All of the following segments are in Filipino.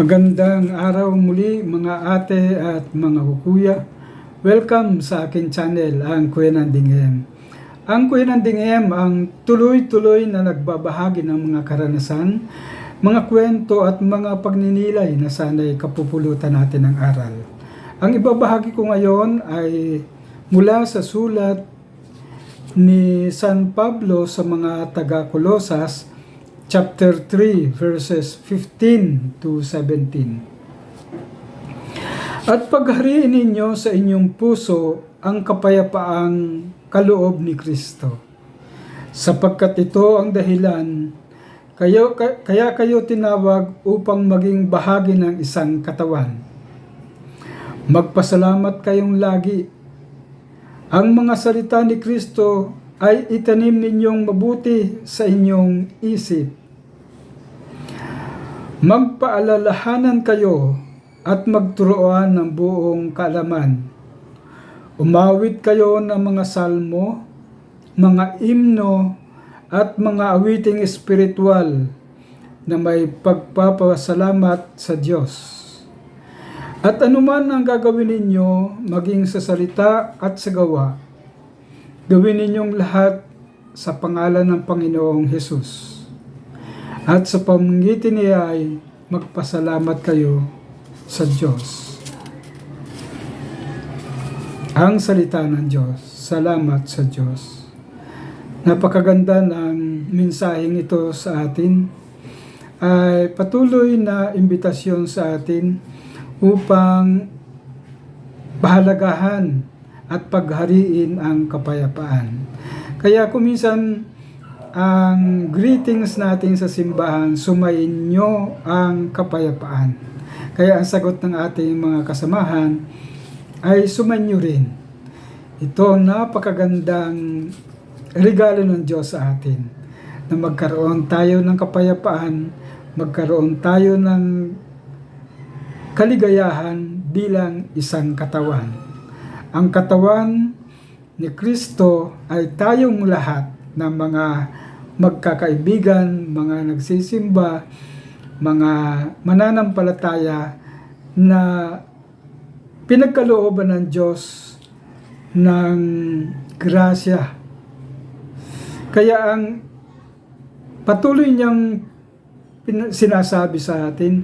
Magandang araw muli mga ate at mga kukuya. Welcome sa akin channel, ang Kuya Nanding M. Ang Kuya Nanding M ang tuloy-tuloy na nagbabahagi ng mga karanasan, mga kwento at mga pagninilay na sana'y kapupulutan natin ng aral. Ang ibabahagi ko ngayon ay mula sa sulat ni San Pablo sa mga taga-Kolosas chapter 3 verses 15 to 17. At paghariin ninyo sa inyong puso ang kapayapaang kaloob ni Kristo. Sapagkat ito ang dahilan kayo, kaya kayo tinawag upang maging bahagi ng isang katawan. Magpasalamat kayong lagi. Ang mga salita ni Kristo ay itanim ninyong mabuti sa inyong isip Magpaalalahanan kayo at magturuan ng buong kaalaman. Umawit kayo ng mga salmo, mga imno, at mga awiting espiritual na may pagpapasalamat sa Diyos. At anuman ang gagawin ninyo, maging sa salita at sa gawa, gawin ninyong lahat sa pangalan ng Panginoong Hesus at sa pamamagitan niya ay magpasalamat kayo sa Diyos. Ang salita ng Diyos. Salamat sa Diyos. Napakaganda ng mensaheng ito sa atin ay patuloy na imbitasyon sa atin upang bahalagahan at paghariin ang kapayapaan. Kaya kuminsan ang greetings natin sa simbahan, sumayin ang kapayapaan. Kaya ang sagot ng ating mga kasamahan ay sumanyo rin. Ito napakagandang regalo ng Diyos sa atin na magkaroon tayo ng kapayapaan, magkaroon tayo ng kaligayahan bilang isang katawan. Ang katawan ni Kristo ay tayong lahat ng mga magkakaibigan, mga nagsisimba, mga mananampalataya na pinagkalooban ng Diyos ng grasya. Kaya ang patuloy niyang sinasabi sa atin,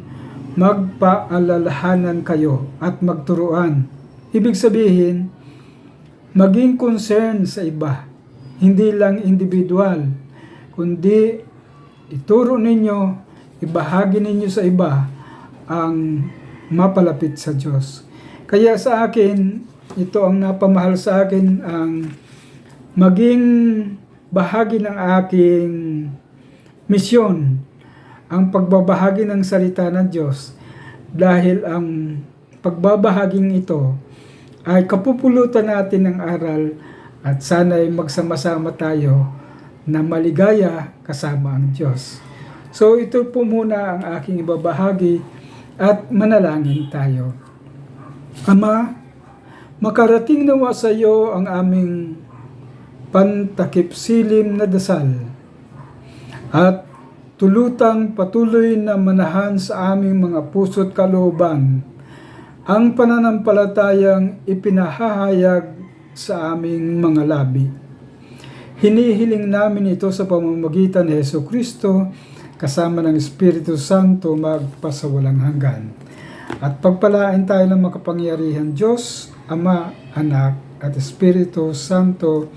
magpaalalahanan kayo at magturuan. Ibig sabihin, maging concern sa iba hindi lang individual, kundi ituro ninyo, ibahagi ninyo sa iba ang mapalapit sa Diyos. Kaya sa akin, ito ang napamahal sa akin ang maging bahagi ng aking misyon, ang pagbabahagi ng salita ng Diyos dahil ang pagbabahaging ito ay kapupulutan natin ng aral at sana'y magsama-sama tayo na maligaya kasama ang Diyos. So ito po muna ang aking ibabahagi at manalangin tayo. Ama, makarating nawa sa iyo ang aming pantakip silim na dasal at tulutang patuloy na manahan sa aming mga puso't kalooban ang pananampalatayang ipinahahayag sa aming mga labi. Hinihiling namin ito sa pamamagitan ni Yeso Kristo kasama ng Espiritu Santo magpasawalang hanggan. At pagpalain tayo ng makapangyarihan Diyos, Ama, Anak, at Espiritu Santo.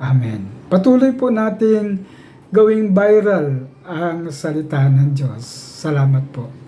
Amen. Patuloy po nating gawing viral ang salita ng Diyos. Salamat po.